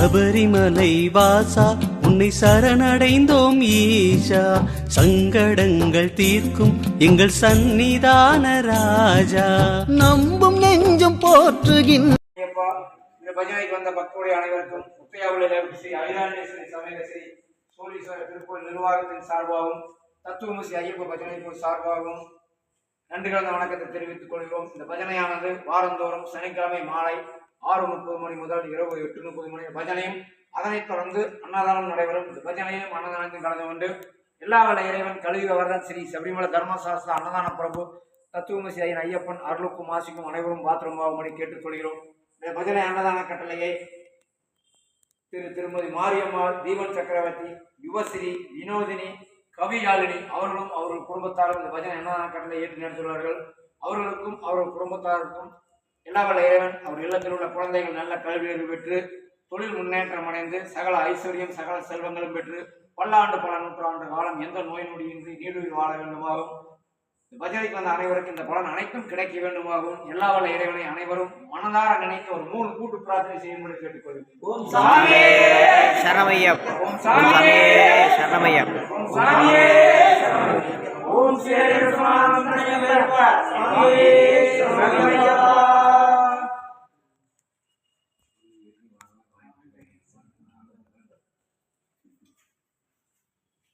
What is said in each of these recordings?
சபரிமலை வாசா உன்னை சரணடைந்தோம் ஈஷா. சங்கடங்கள் தீர்க்கும் எங்கள் சந்நிதான ராஜா. நம்பும் நெஞ்சம் போற்றுகின்ற ஐயப்பா இந்த பஜனைக்கு வந்த பக்தருடைய அனைவருக்கும் இளவரசி ஸ்ரீ அகிலாண்டேஸ்வரி சமேத ஸ்ரீ சோழீஸ்வரர் திருக்கோயில் நிர்வாகத்தின் சார்பாகவும் தத்துவமசி ஐயப்ப பஜனை குழு சார்பாகவும் நன்றி கலந்த வணக்கத்தை தெரிவித்துக் கொள்கிறோம். இந்த பஜனையானது வாரந்தோறும் சனிக்கிழமை மாலை ஆறு முப்பது மணி முதல் இரவு எட்டு முப்பது மணி பஜனையும் அதனைத் தொடர்ந்து அன்னதானம் நடைபெறும். இந்த பஜனையும் அன்னதானத்தையும் கலந்து கொண்டு எல்லா வல்ல இறைவன் கழுவி வரதன் ஸ்ரீ சபரிமலை தர்மசாஸ்திர அன்னதான பிரபு தத்துவமசி ஐயன் ஐயப்பன் அருளுக்கும் ஆசிக்கும் அனைவரும் பாத்திரம் ஆகும்படி கேட்டுக்கொள்கிறோம் இந்த பஜனை அன்னதான கட்டளையை திரு திருமதி மாரியம்மாள் தீபன் சக்கரவர்த்தி யுவஸ்ரீ வினோதினி கவியாளினி அவர்களும் அவர்கள் குடும்பத்தாரும் இந்த பஜனை அன்னதான கட்டளை ஏற்று நடத்துகிறார்கள் அவர்களுக்கும் அவர்கள் குடும்பத்தாருக்கும் எல்லா வல்ல இறைவன் அவர் இல்லத்தில் உள்ள குழந்தைகள் நல்ல கல்வியறிவு பெற்று தொழில் முன்னேற்றம் அடைந்து சகல ஐஸ்வர்யம் சகல செல்வங்களும் பெற்று பல்லாண்டு பல நூற்றாண்டு காலம் எந்த நோய் நொடியின்றி நீடுயிர் வாழ வேண்டுமாகவும் இந்த பஜனைக்கு வந்த அனைவருக்கும் இந்த பலன் அனைத்தும் கிடைக்க வேண்டுமாகவும் எல்லா வல்ல இறைவனை அனைவரும் மனதார நினைக்க ஒரு மூணு கூட்டு பிரார்த்தனை செய்யும்படி கேட்டுக்கொள்கிறேன். ஓம் சாமியே ஓம் சாமியே சரமையப்ப ஓம் சாமியே ஓம் சேரமானந்தமேவ சாமியே சரணமையா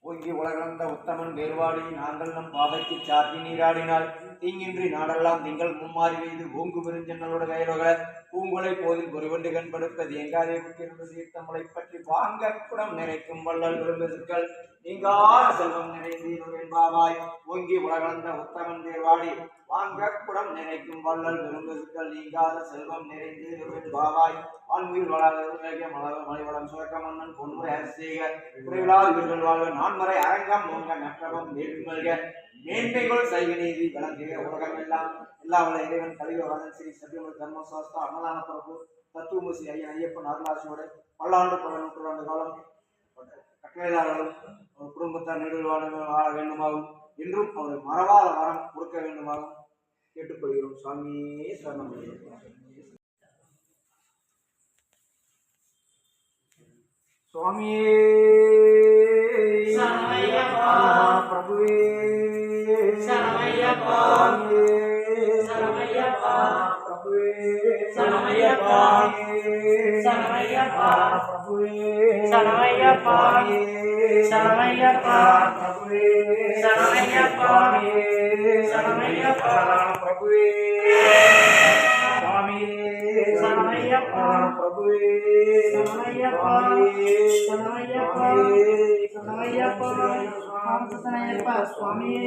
ஓங்கி உலகளந்த உத்தமன் வேறுவாடி நாங்கள் நம் பாவைக்கு சாத்தி நீராடினால் தீங்கின்றி நாடெல்லாம் திங்கள் மும்மாறி வைத்து ஓங்கு பெருஞ்சன்னலோட கையிலோக பூங்குலை போதில் ஒருவண்டு கண்படுப்பது எங்காதே குத்திருந்த தீர்த்தமலை பற்றி வாங்க குடம் நிறைக்கும் வள்ளல் விரும்புதற்கள் நீங்காத செல்வம் நிறைந்தீனுடன் என்பாவாய் ஓங்கி உலகந்த உத்தமன் தேர்வாடி. வாங்க குடம் நினைக்கும் வள்ளல் விரும்புதற்கள் நீங்காத செல்வம் நிறைந்தீர்கள் என்பாவாய் வான்மீர் வளாக மலர் மலைவளம் சுரக்க மன்னன் பொன்முறை அரசேக. குறைவிலாத இவர்கள் வாழ்க நான்மறை அரங்கம் மோங்க நற்றவம் மேற்கொள்க மேன்மைகள் சைவ நீதி விளங்குக உலகம் எல்லாம். எல்லா உள்ள இறைவன் கலிக வரதன் ஸ்ரீ சத்தியமலை தர்மசாஸ்திர அன்னதான பிரபு தத்துவமசி ஐயன் ஐயப்பன் அருளாசியோடு பல்லாண்டு பல நூற்றாண்டு காலம் கட்டளைதாரர்களும் அவர் குடும்பத்தார் நெடுவில் வாழ வேண்டுமாகவும் என்றும் அவர் மறவாத வரம் கொடுக்க வேண்டுமாகவும் கேட்டுக்கொள்கிறோம் சுவாமியே சரணம் சுவாமியே. பிரபுவே சரணமையப்பா. சுவாமியே சரணமையப்பா. பிரபுவே சரணமையப்பா. சுவாமியே. சரணமையப்பா. பிரபுவே சரணமையப்பா. சுவாமியே. சரணமையப்பா. பிரபுவே சரணமையப்பா. சுவாமியே. சரணமையப்பா. பிரபுவே சுவாமியே சரணமையப்பா. பிரபுவே சரணமையப்பா. சுவாமியே.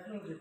Одну, другую.